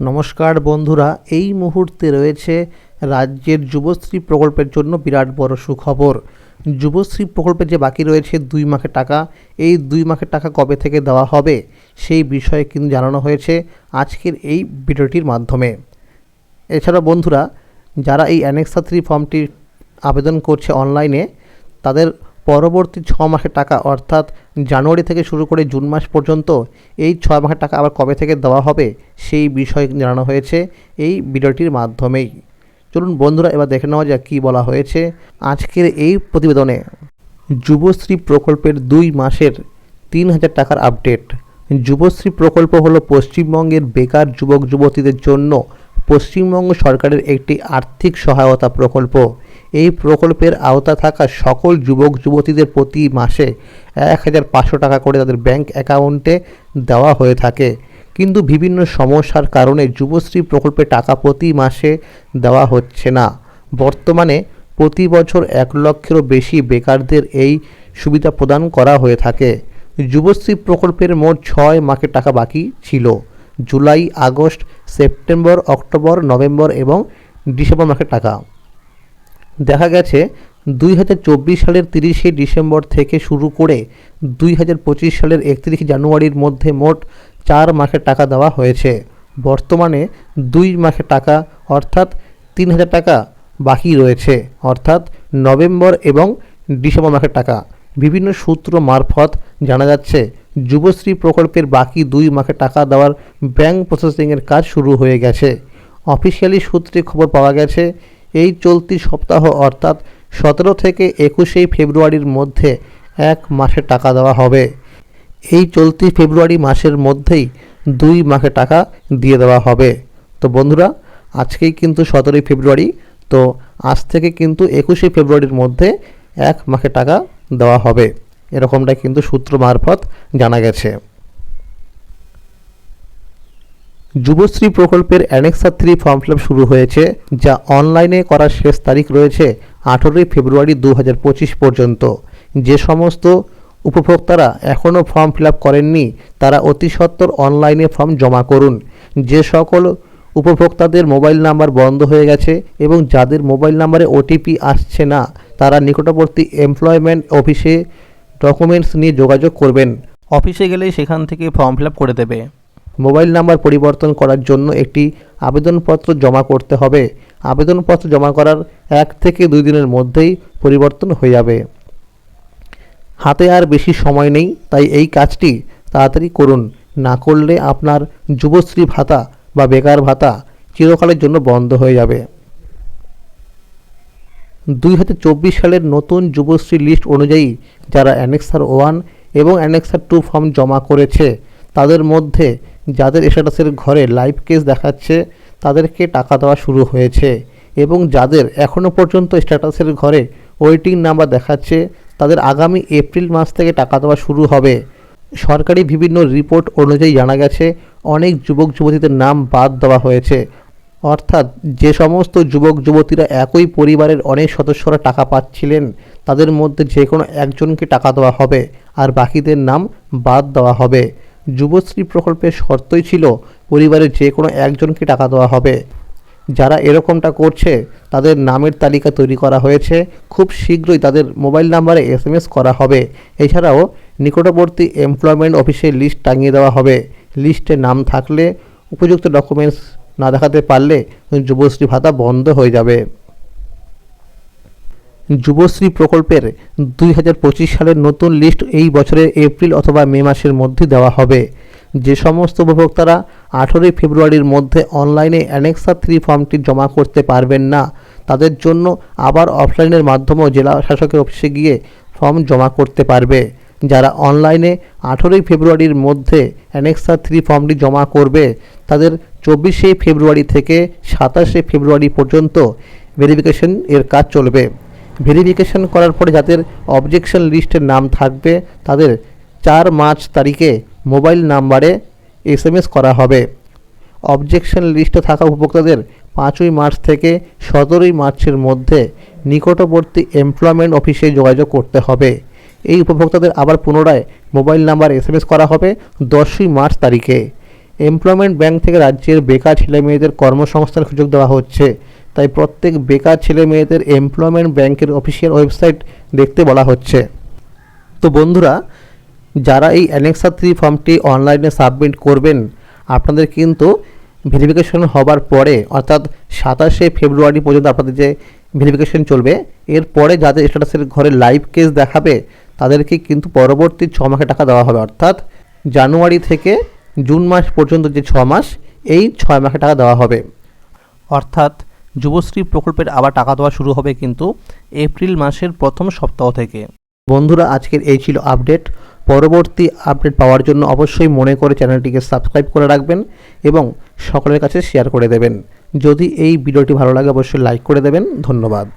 নমস্কার বন্ধুরা, এই মুহূর্তে রয়েছে রাজ্যের যুবশ্রী প্রকল্পের জন্য বিরাট বড় সুখবর। যুবশ্রী প্রকল্পে যে বাকি রয়েছে দুই মাসের টাকা, এই দুই মাসের টাকা কবে থেকে দেওয়া হবে, সেই বিষয়ে কিন্তু জানানো হয়েছে আজকের এই ভিডিওটির মাধ্যমে। এছাড়া বন্ধুরা, যারা এই অ্যানেক্সা থ্রি ফর্মটি আবেদন করছে অনলাইনে, তাদের পরবর্তী ছ মাসের টাকা, অর্থাৎ জানুয়ারি থেকে শুরু করে জুন মাস পর্যন্ত এই ছয় মাসের টাকা আবার কবে থেকে দেওয়া হবে সেই বিষয়ে জানানো হয়েছে এই ভিডিওটির মাধ্যমেই। চলুন বন্ধুরা, এবার দেখে নেওয়া যাক কী বলা হয়েছে আজকের এই প্রতিবেদনে। যুবশ্রী প্রকল্পের দুই মাসের তিন হাজার টাকার আপডেট যুবশ্রী প্রকল্প হলো পশ্চিমবঙ্গের বেকার যুবক যুবতীদের জন্য পশ্চিমবঙ্গ সরকারের একটি আর্থিক সহায়তা প্রকল্প। এই প্রকল্পের আওতা থাকা সকল যুবক, যুবতীদের প্রতি মাসে এক হাজার পাঁচশো টাকা করে তাদের ব্যাংক অ্যাকাউন্টে দেওয়া হয়ে থাকে। কিন্তু বিভিন্ন সমস্যার কারণে যুবশ্রী প্রকল্পে টাকা প্রতি মাসে দেওয়া হচ্ছে না। বর্তমানে প্রতি বছর এক লক্ষেরও বেশি বেকারদের এই সুবিধা প্রদান করা হয়ে থাকে। যুবশ্রী প্রকল্পের মোট ছয় মাসের টাকা বাকি ছিল। July, August September, October, November এবং ডিসেম্বর মাসের টাকা। দেখা গেছে, দুই হাজার চব্বিশ সালের তিরিশে ডিসেম্বর থেকে শুরু করে দুই হাজার পঁচিশ সালের একত্রিশে জানুয়ারির মধ্যে মোট চার মাসের টাকা দেওয়া হয়েছে। বর্তমানে দুই মাসের টাকা, অর্থাৎ তিন হাজার টাকা বাকি রয়েছে, অর্থাৎ নভেম্বর এবং ডিসেম্বর মাসের টাকা। বিভিন্ন সূত্র মারফত জানা যাচ্ছে, যুবশ্রী প্রকল্পের বাকি দুই মাসের টাকা দেওয়ার ব্যাংক প্রসেসিংয়ের কাজ শুরু হয়ে গেছে। অফিসিয়ালি সূত্রে খবর পাওয়া গেছে, এই চলতি সপ্তাহ অর্থাৎ সতেরো থেকে একুশেই ফেব্রুয়ারির মধ্যে এক মাসে টাকা দেওয়া হবে। এই চলতি ফেব্রুয়ারি মাসের মধ্যেই দুই মাসে টাকা দিয়ে দেওয়া হবে। তো বন্ধুরা, আজকেই কিন্তু সতেরোই ফেব্রুয়ারি, তো আজ থেকে কিন্তু একুশে ফেব্রুয়ারির মধ্যে এক মাসে টাকা দেওয়া হবে। এরকমটাই কিন্তু সূত্র মারফত জানা গেছে। যুবশ্রী প্রকল্পের অ্যানেক্সা থ্রি ফর্ম ফিল শুরু হয়েছে, যা অনলাইনে করার শেষ তারিখ রয়েছে আঠেরোই ফেব্রুয়ারি দু হাজার পঁচিশ পর্যন্ত। যে সমস্ত উপভোক্তারা এখনও ফর্ম ফিল করেননি, তারা অতি সত্বর অনলাইনে ফর্ম জমা করুন। যে সকল উপভোক্তাদের মোবাইল নাম্বার বন্ধ হয়ে গেছে এবং যাদের মোবাইল নাম্বারে ওটিপি আসছে না তারা নিকটবর্তী এমপ্লয়মেন্ট অফিসে ডকুমেন্টস নিয়ে যোগাযোগ করবেন। অফিসে গেলেই সেখান থেকে ফর্ম ফিল আপ করে দেবে। মোবাইল নাম্বার পরিবর্তন করার জন্য একটি আবেদনপত্র জমা করতে হবে। আবেদনপত্র জমা করার এক থেকে দুই দিনের মধ্যেই পরিবর্তন হয়ে যাবে। হাতে আর বেশি সময় নেই তাই এই কাজটি তাড়াতাড়ি করুন। না করলে আপনার যুবশ্রী ভাতা বা বেকার ভাতা চিরকালের জন্য বন্ধ হয়ে যাবে। দুই হাজার চব্বিশ সালের নতুন যুবশ্রী লিস্ট অনুযায়ী যারা অ্যানেক্সার ওয়ান এবং অ্যানেক্সার টু ফর্ম জমা করেছে, তাদের মধ্যে যাদের স্ট্যাটাসের ঘরে লাইভ কেস দেখাচ্ছে, তাদেরকে টাকা দেওয়া শুরু হয়েছে এবং যাদের এখনও পর্যন্ত স্ট্যাটাসের ঘরে ওয়েটিং নাম্বার দেখাচ্ছে, তাদের আগামী এপ্রিল মাস থেকে টাকা দেওয়া শুরু হবে। সরকারি বিভিন্ন রিপোর্ট অনুযায়ী জানা গেছে অনেক যুবক যুবতীদের নাম বাদ দেওয়া হয়েছে। অর্থাৎ যে সমস্ত যুবক যুবতীরা একই পরিবারের অনেক সদস্যরা টাকা পাচ্ছিলেন, তাদের মধ্যে যে কোনো একজনকে টাকা দেওয়া হবে আর বাকিদের নাম বাদ দেওয়া হবে। যুবশ্রী প্রকল্পের শর্তই ছিল পরিবারের যে কোনো একজনকে টাকা দেওয়া হবে। যারা এরকমটা করছে, তাদের নামের তালিকা তৈরি করা হয়েছে। খুব শীঘ্রই তাদের মোবাইল নাম্বারে এস করা হবে। এছাড়াও নিকটবর্তী এমপ্লয়মেন্ট অফিসের লিস্ট টাঙিয়ে দেওয়া হবে। লিস্টে নাম থাকলে, উপযুক্ত ডকুমেন্টস না দেখাতে পারলে যুবশ্রী ভাতা বন্ধ হয়ে যাবে। যুবশ্রী প্রকল্পের দুই হাজার পঁচিশ সালের নতুন লিস্ট এই বছরের এপ্রিল অথবা মে মাসের মধ্যে দেওয়া হবে। যে সমস্ত উপভোক্তারা আঠেরোই ফেব্রুয়ারির মধ্যে অনলাইনে অ্যানেক্সা থ্রি ফর্মটি জমা করতে পারবেন না, তাদের জন্য আবার অফলাইনের মাধ্যমেও জেলা শাসকের অফিসে গিয়ে ফর্ম জমা করতে পারবে। যারা অনলাইনে আঠেরোই ফেব্রুয়ারির মধ্যে অ্যানেক্সা থ্রি ফর্মটি জমা করবে, তাদের চব্বিশে ফেব্রুয়ারি থেকে সাতাশে ফেব্রুয়ারি পর্যন্ত ভেরিফিকেশন এর কাজ চলবে। ভেরিফিকেশন করার পরে যাদের অবজেকশন লিস্টের নাম থাকবে, তাদের চার মার্চ তারিখে মোবাইল নাম্বারে এস এম এস করা হবে। অবজেকশন লিস্টে থাকা উপভোক্তাদের পাঁচই মার্চ থেকে সতেরোই মার্চের মধ্যে নিকটবর্তী এমপ্লয়মেন্ট অফিসে যোগাযোগ করতে হবে। এই উপভোক্তাদের আবার পুনরায় মোবাইল নাম্বার এসএমএস করা হবে দশই মার্চ তারিখে। এমপ্লয়মেন্ট ব্যাংক থেকে রাজ্যের বেকার ছেলে মেয়েদের কর্মসংস্থান সুযোগ দেওয়া হচ্ছে। তাই প্রত্যেক বেকার ছেলে মেয়েদের এমপ্লয়মেন্ট ব্যাংকের অফিসিয়াল ওয়েবসাইট দেখতে বলা হচ্ছে। তো বন্ধুরা, যারা এই অ্যানেক্সা থ্রি ফর্মটি অনলাইনে সাবমিট করবেন, আপনাদের কিন্তু ভেরিফিকেশন হবার পরে, অর্থাৎ সাতাশে ফেব্রুয়ারি পর্যন্ত আপনাদের যে ভেরিফিকেশন চলবে, এরপরে যাদের স্ট্যাটাসের ঘরে লাইভ কেস দেখাবে তাদেরকে কিন্তু পরবর্তী ছ মাসে টাকা দেওয়া হবে। অর্থাৎ জানুয়ারি থেকে জুন মাস পর্যন্ত যে ছ মাস, এই ছয় মাসে টাকা দেওয়া হবে। অর্থাৎ যুবশ্রী প্রকল্পের আবার টাকা দেওয়া শুরু হবে কিন্তু এপ্রিল মাসের প্রথম সপ্তাহ থেকে। বন্ধুরা, আজকের এই ছিল আপডেট। পরবর্তী আপডেট পাওয়ার জন্য অবশ্যই মনে করে চ্যানেলটিকে সাবস্ক্রাইব করে রাখবেন এবং সকলের কাছে শেয়ার করে দেবেন। যদি এই ভিডিওটি ভালো লাগে, অবশ্যই লাইক করে দেবেন। ধন্যবাদ।